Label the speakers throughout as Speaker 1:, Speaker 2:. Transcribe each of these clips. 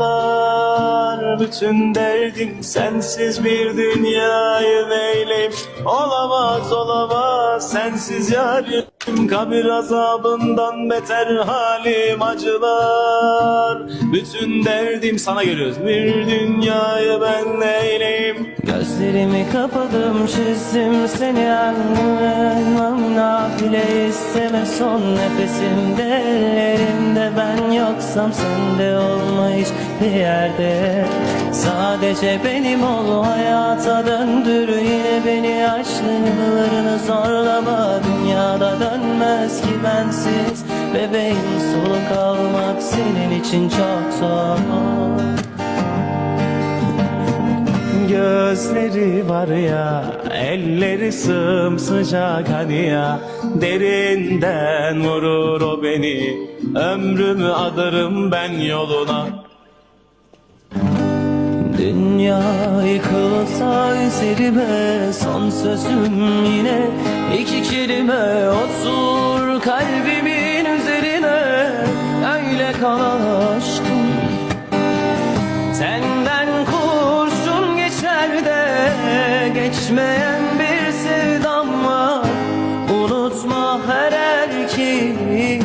Speaker 1: acılar Bütün derdim sensiz bir dünyayı neyleyim? Olamaz olamaz sensiz yarim. Kabir azabından beter halim acılar. Bütün derdim sana geliyoruz. Bir dünyayı ben neyleyim? Gözlerimi kapadım çizdim seni anlamam Nafile isteme son nefesimde ellerimde Ben yoksam sen de olma hiçbir yerde. Sadece benim ol hayata döndür Yine beni aşklarını zorlama. Dünyada dönmez ki bensiz Bebeğim soluk almak senin için çok zor Gözleri var ya, elleri sımsıcak hani ya. Derinden vurur o beni, ömrümü adarım ben yoluna. Dünya yıkılsa üzerime son sözüm yine. İki kelime otur kalbimin üzerine. Öyle kal aşkım geçmeyen bir sevdam var. Unutma her erkeği.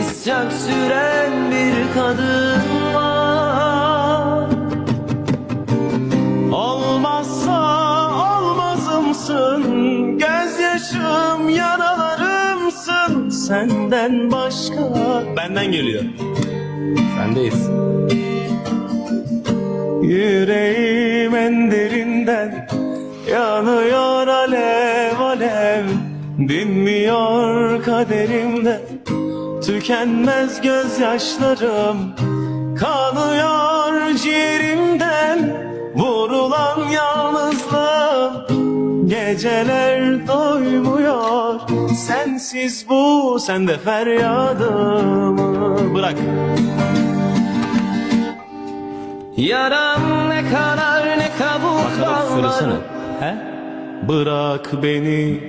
Speaker 1: İsyak süren bir kadın var. Olmazsa olmazımsın. Gözyaşım yaralarımsın. Senden başka. Benden geliyor.
Speaker 2: Sendeyiz.
Speaker 1: Yüreğim en derinden yanıyor alev alev Dinmiyor kaderimde. Tükenmez gözyaşlarım Kanıyor ciğerimden. Vurulan yalnızlığım Geceler doymuyor. Sensiz bu sende feryadımı Bırak. Yaram ne kanar ne kabuk
Speaker 2: Bakalım söylesene.
Speaker 1: He? Bırak beni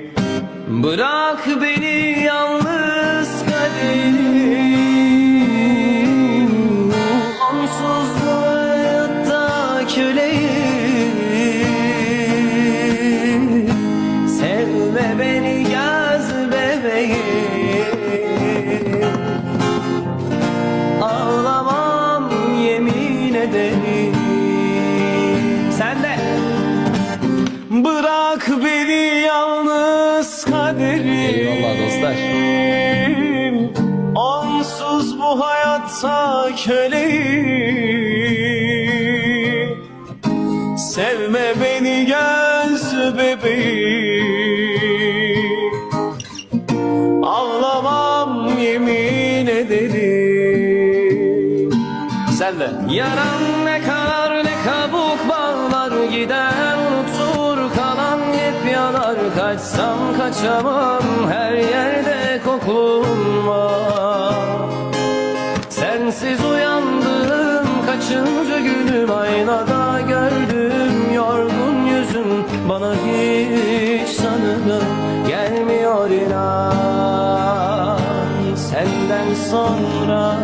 Speaker 1: Bırak beni yalnız kaderim Bırak beni yalnız kaderim
Speaker 2: Eyvallah dostlar.
Speaker 1: Onsuz bu hayatta köleyim. Sevme beni göz bebeğim. Ağlamam yemin ederim. Sen de. Yaran Kaçsam kaçamam her yerde kokun var Sensiz uyandım kaçıncı günüm aynada gördüm yorgun yüzüm bana hiç sanırım gelmiyor inan. Senden sonra